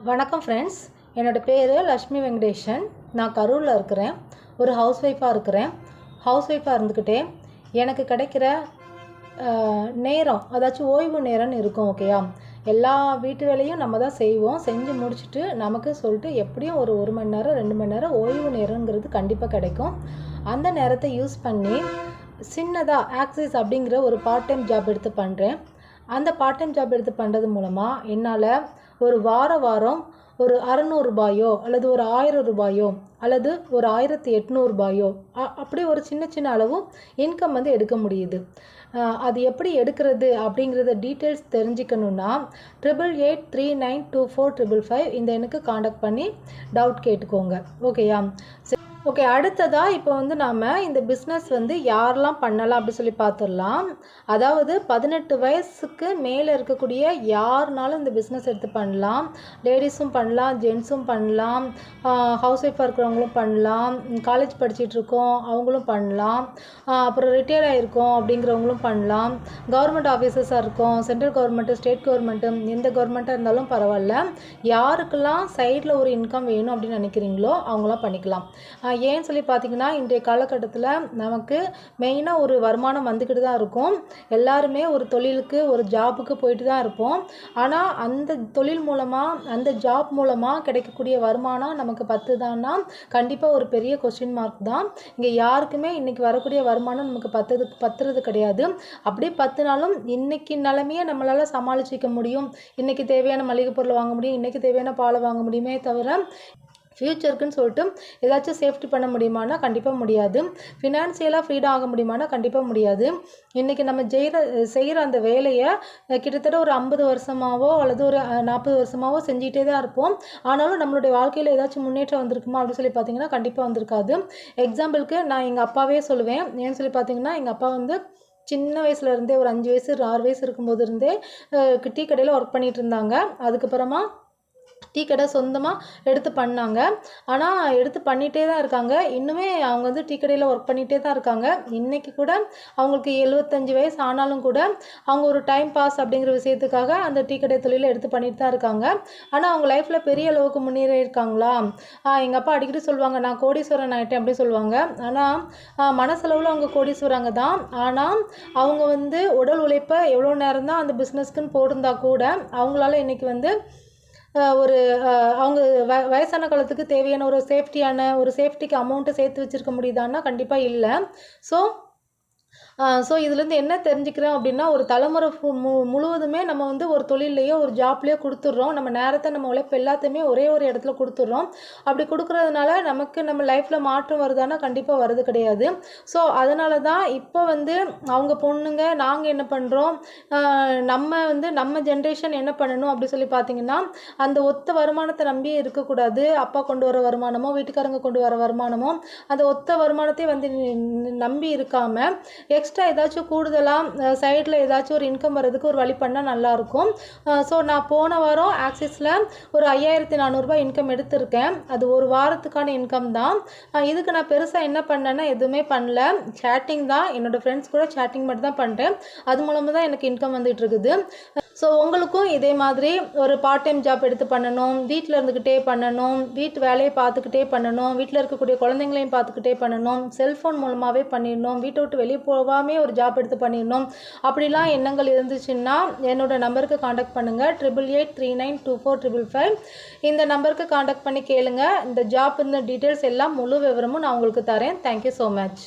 வணக்கம் ஃப்ரெண்ட்ஸ் என்னோடய பேர் லக்ஷ்மி வெங்கடேஷன். நான் கரூரில் இருக்கிறேன். ஒரு ஹவுஸ் ஒய்ஃபாக இருக்கிறேன். ஹவுஸ் ஒய்ஃபாக இருந்துக்கிட்டே எனக்கு கிடைக்கிற நேரம் அதாச்சும் ஓய்வு நேரம்னு இருக்கும் ஓகேயா எல்லா வீட்டு வேலையும் நம்ம தான் செய்வோம். செஞ்சு முடிச்சுட்டு நமக்கு சொல்லிட்டு எப்படியும் ஒரு ஒரு மணி நேரம் ரெண்டு மணி நேரம் ஓய்வு நேரங்கிறது கண்டிப்பாக கிடைக்கும். அந்த நேரத்தை யூஸ் பண்ணி சின்னதாக ஆக்சிஸ் அப்படிங்கிற ஒரு பார்ட் டைம் ஜாப் எடுத்து பண்ணுறேன் அந்த பார்ட் டைம் ஜாப் எடுத்து பண்ணுறது மூலமாக என்னால் ஒரு வார வாரம் ஒரு அறநூறுபாயோ அல்லது ஒரு ஆயிரம் ரூபாயோ அல்லது ஒரு ஆயிரத்தி எட்நூறுபாயோ அ- அப்படி ஒரு சின்ன சின்ன அளவும் இன்கம் வந்து எடுக்க முடியுது. அது எப்படி எடுக்கிறது அப்படிங்கிறத டீட்டெயில்ஸ் தெரிஞ்சுக்கணுன்னா triple eight three nine two four triple five இந்த எனக்கு காண்டாக்ட் பண்ணி டவுட் கேட்டுக்கோங்க. ஓகேயா ஓகே அடுத்ததாக இப்போ வந்து நாம் இந்த பிஸ்னஸ் வந்து யாரெல்லாம் பண்ணலாம் அப்படி சொல்லி பார்த்துடலாம் அதாவது பதினெட்டு வயசுக்கு மேலே இருக்கக்கூடிய யாருனாலும் இந்த பிஸ்னஸ் எடுத்து பண்ணலாம். லேடிஸும் பண்ணலாம் ஜென்ஸும் பண்ணலாம் ஹவுஸ் ஒய்ஃபாக இருக்கிறவங்களும் பண்ணலாம் காலேஜ் படிச்சுட்டு இருக்கோம் அவங்களும் பண்ணலாம். அப்புறம் ரிட்டையர் ஆகிருக்கோம் அப்படிங்கிறவங்களும் பண்ணலாம். கவர்மெண்ட் ஆஃபீஸர்ஸாக இருக்கும் சென்ட்ரல் கவர்மெண்ட்டு ஸ்டேட் கவர்மெண்ட்டு எந்த கவர்மெண்ட்டாக இருந்தாலும் பரவாயில்ல. யாருக்கெல்லாம் சைடில் ஒரு இன்கம் வேணும் அப்படின்னு நினைக்கிறீங்களோ அவங்களாம் பண்ணிக்கலாம். ஏன்னு சொல்லி பார்த்தீங்கன்னா இன்றைய காலகட்டத்தில் நமக்கு மெயினாக ஒரு வருமானம் வந்துக்கிட்டு தான் இருக்கும். எல்லாருமே ஒரு தொழிலுக்கு ஒரு ஜாபுக்கு போயிட்டு தான் இருப்போம். ஆனால் அந்த தொழில் மூலமாக அந்த ஜாப் மூலமாக கிடைக்கக்கூடிய வருமானம் நமக்கு பத்துதான்னா கண்டிப்பாக ஒரு பெரிய கொஸ்டின் மார்க் தான். இங்கே யாருக்குமே இன்றைக்கி வரக்கூடிய வருமானம் நமக்கு பத்தது பத்துறது கிடையாது. அப்படியே பத்துனாலும் இன்னைக்கு நிலமையே நம்மளால் சமாளிச்சிக்க முடியும். இன்றைக்கி தேவையான மளிகை பொருள் வாங்க முடியும் இன்றைக்கி தேவையான பாலை வாங்க முடியுமே தவிர ஃப்யூச்சருக்குன்னு சொல்லிட்டு ஏதாச்சும் சேஃப்டி பண்ண முடியுமானா கண்டிப்பாக முடியாது. ஃபினான்சியலாக ஃப்ரீடம் ஆக முடியுமானா கண்டிப்பாக முடியாது. இன்றைக்கி நம்ம செய்கிற செய்கிற அந்த வேலையை கிட்டத்தட்ட ஒரு ஐம்பது வருஷமாவோ அல்லது ஒரு நாற்பது வருஷமாவோ செஞ்சுக்கிட்டே தான் இருப்போம். ஆனாலும் நம்மளுடைய வாழ்க்கையில் ஏதாச்சும் முன்னேற்றம் வந்திருக்குமா அப்படின்னு சொல்லி பார்த்தீங்கன்னா கண்டிப்பாக வந்திருக்காது. எக்ஸாம்பிளுக்கு நான் எங்கள் அப்பாவே சொல்லுவேன். ஏன்னு சொல்லி பார்த்தீங்கன்னா எங்கள் அப்பா வந்து சின்ன வயசுல இருந்தே ஒரு அஞ்சு வயசு ஒரு ஆறு வயசு இருக்கும்போது இருந்தே டீ கடையில் ஒர்க் பண்ணிட்டு இருந்தாங்க. அதுக்கப்புறமா டீ கடை சொந்தமாக எடுத்து பண்ணாங்க. ஆனால் எடுத்து பண்ணிகிட்டே தான் இருக்காங்க. இன்னுமே அவங்க வந்து டீ கடையில் ஒர்க் பண்ணிகிட்டே தான் இருக்காங்க. இன்றைக்கி கூட அவங்களுக்கு எழுபத்தஞ்சு வயசு ஆனாலும் கூட அவங்க ஒரு டைம் பாஸ் அப்படிங்கிற விஷயத்துக்காக அந்த டீ கடை தொழிலை எடுத்து பண்ணிட்டு தான் இருக்காங்க. ஆனால் அவங்க லைஃப்பில் பெரிய அளவுக்கு முன்னேறி இருக்காங்களா? எங்கள் அப்பா அடிக்கடி சொல்லுவாங்க நான் கோடீஸ்வரன் ஆகிட்டேன் அப்படி சொல்லுவாங்க. ஆனால் மனசளவில் அவங்க கோடீஸ்வரங்க தான். ஆனால் அவங்க வந்து உடல் உழைப்பை எவ்வளோ நேரம் தான் அந்த பிஸ்னஸ்க்குன்னு போட்டிருந்தா கூட அவங்களால இன்றைக்கி வந்து ஒரு அவங்க வ வயசான காலத்துக்கு தேவையான ஒரு சேஃப்டியான ஒரு சேஃப்டிக்கு அமௌண்ட்டை சேர்த்து வச்சுருக்க முடியுதான்னா கண்டிப்பாக இல்லை. ஸோ ஸோ இதுலேருந்து என்ன தெரிஞ்சுக்கிறோம் அப்படின்னா ஒரு தலைமுறை மு முழுவதுமே நம்ம வந்து ஒரு தொழிலையோ ஒரு ஜாப்லேயோ கொடுத்துட்றோம். நம்ம நேரத்தை நம்ம உழைப்பு எல்லாத்தையுமே ஒரே ஒரு இடத்துல கொடுத்துட்றோம். அப்படி கொடுக்குறதுனால நமக்கு நம்ம லைஃப்பில் மாற்றம் வருதானா கண்டிப்பாக வருது கிடையாது. ஸோ அதனால தான் இப்போ வந்து அவங்க பொண்ணுங்க நாங்கள் என்ன பண்ணுறோம் நம்ம வந்து நம்ம ஜென்ரேஷன் என்ன பண்ணணும் அப்படி சொல்லி பார்த்தீங்கன்னா அந்த ஒத்த வருமானத்தை நம்பி இருக்கக்கூடாது. அப்பா கொண்டு வர வருமானமோ வீட்டுக்காரங்க கொண்டு வர வருமானமோ அந்த ஒத்த வருமானத்தை வந்து நம்பி இருக்காமல் எக்ஸ்ட்ரா ஏதாச்சும் கூடுதலாக சைடில் ஏதாச்சும் ஒரு இன்கம் வர்றதுக்கு ஒரு வழி பண்ணால் நல்லாயிருக்கும் ஸோ நான் போன வாரம் ஆக்சிஸில் ஒரு ஐயாயிரத்தி நானூறுரூபா இன்கம் எடுத்திருக்கேன். அது ஒரு வாரத்துக்கான இன்கம் தான். இதுக்கு நான் பெருசாக என்ன பண்ணேன்னா எதுவுமே பண்ணல. சேட்டிங் தான். என்னோடய ஃப்ரெண்ட்ஸ் கூட சேட்டிங் மட்டும் தான் பண்ணுறேன் அது மூலமாக தான் எனக்கு இன்கம் வந்துட்டு இருக்குது. ஸோ உங்களுக்கும் இதே மாதிரி ஒரு பார்ட் டைம் ஜாப் எடுத்து பண்ணணும் வீட்டில் இருந்துக்கிட்டே பண்ணணும் வீட்டு வேலையை பார்த்துக்கிட்டே பண்ணணும் வீட்டில் இருக்கக்கூடிய குழந்தைங்களையும் பார்த்துக்கிட்டே பண்ணணும் செல்ஃபோன் மூலமாகவே பண்ணிடணும் வீட்டை விட்டு வெளியே போகாமே ஒரு ஜாப் எடுத்து பண்ணிடணும். அப்படிலாம் எண்ணங்கள் இருந்துச்சுன்னா என்னோட நம்பருக்கு காண்டாக்ட் பண்ணுங்கள் triple eight three nine two four triple five இந்த நம்பருக்கு காண்டாக்ட் பண்ணி கேளுங்கள் இந்த ஜாப் இந்த டீட்டெயில்ஸ் எல்லாம் முழு விவரமும் நான் உங்களுக்கு தரேன். Thank you so much